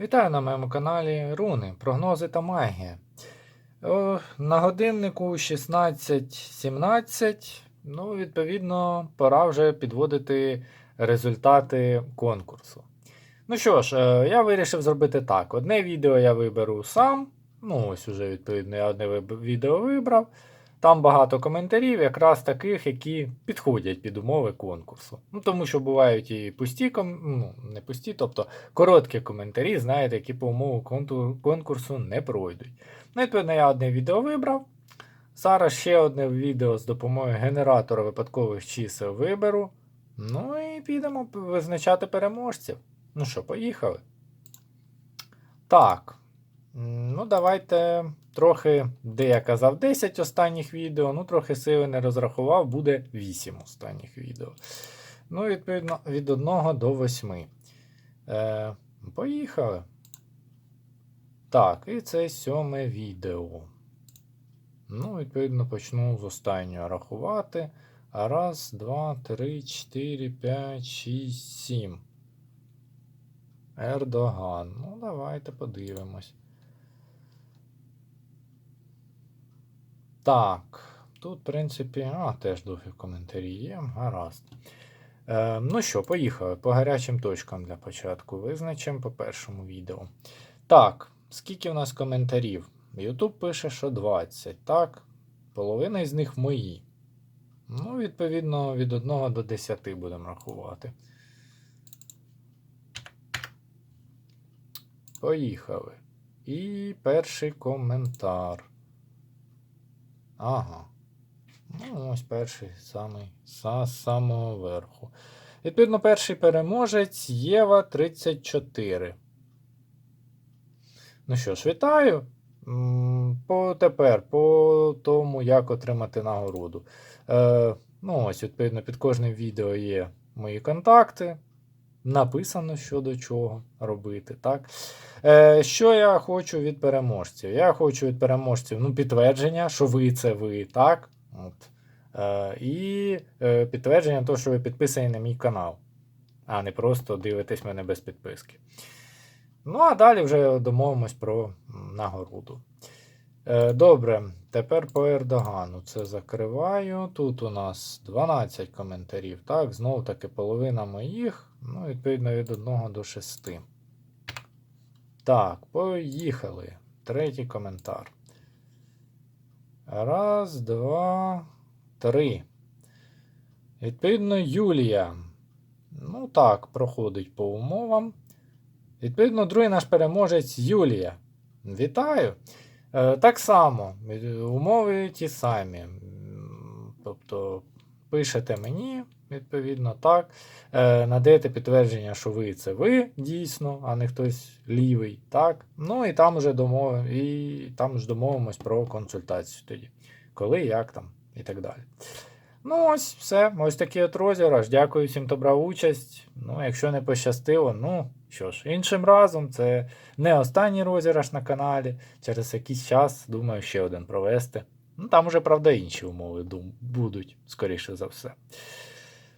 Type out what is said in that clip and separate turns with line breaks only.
Вітаю на моєму каналі Руни, прогнози та магія. О, на годиннику 16.17. Ну, відповідно, пора вже підводити результати конкурсу. Ну що ж, е, я вирішив зробити так: одне відео я виберу сам. Ну, ось уже, відповідно, я одне відео вибрав. Там багато коментарів, якраз таких, які підходять під умови конкурсу. Ну, тому що бувають і пусті, ну, не пусті, тобто короткі коментарі, знаєте, які по умову конкурсу не пройдуть. Ну, відповідно, я одне відео вибрав. Зараз ще одне відео з допомогою генератора випадкових чисел виберу. Ну і підемо визначати переможців. Ну що, поїхали. Так. Ну, давайте трохи, де я казав 10 останніх відео, ну трохи сили не розрахував, буде 8 останніх відео. Ну, відповідно, від 1 до 8. Е, поїхали. Так, і це сьоме відео. Ну, відповідно, почну з останнього рахувати. Раз, два, три, чотири, п'ять, шість, сім. Ердоган. Ну, давайте подивимось. Так, тут, в принципі, а, теж довгі коментарі є. Гаразд. Е, ну що, поїхали по гарячим точкам для початку. Визначимо по першому відео. Так, скільки в нас коментарів? YouTube пише, що 20, так? Половина із них мої. Ну, відповідно, від 1 до 10 будемо рахувати. Поїхали. І перший коментар. Ага. Ну, ось перший самий са самого верху. Відповідно, перший переможець Єва 34. Ну що ж, вітаю. По тепер, по тому, як отримати нагороду. Е, ну, ось, відповідно, під кожним відео є мої контакти. Написано, що до чого робити. Так? Е, що я хочу від переможців? Я хочу від переможців ну, підтвердження, що ви це ви, так? От. Е, і е, підтвердження того, що ви підписані на мій канал, а не просто дивитесь мене без підписки. Ну, а далі вже домовимось про нагороду. Добре, тепер по Ердогану. Це закриваю. Тут у нас 12 коментарів. Так, знову таки половина моїх. Ну, відповідно, від 1 до 6. Так, поїхали. Третій коментар. Раз, два, три. Відповідно, Юлія. Ну так, проходить по умовам. Відповідно, другий наш переможець Юлія. Вітаю! Е, так само, е, умови ті самі. Тобто, пишете мені, відповідно, так. Е, надаєте підтвердження, що ви це ви дійсно, а не хтось лівий. так. Ну і там вже домов... і там ж домовимось про консультацію тоді. Коли, як там і так далі. Ну, ось все. Ось такий от розіграш. Дякую всім, хто брав участь. Ну, якщо не пощастило, ну що ж, іншим разом це не останній розіграш на каналі. Через якийсь час, думаю, ще один провести. Ну, там уже, правда, інші умови дум, будуть, скоріше за все.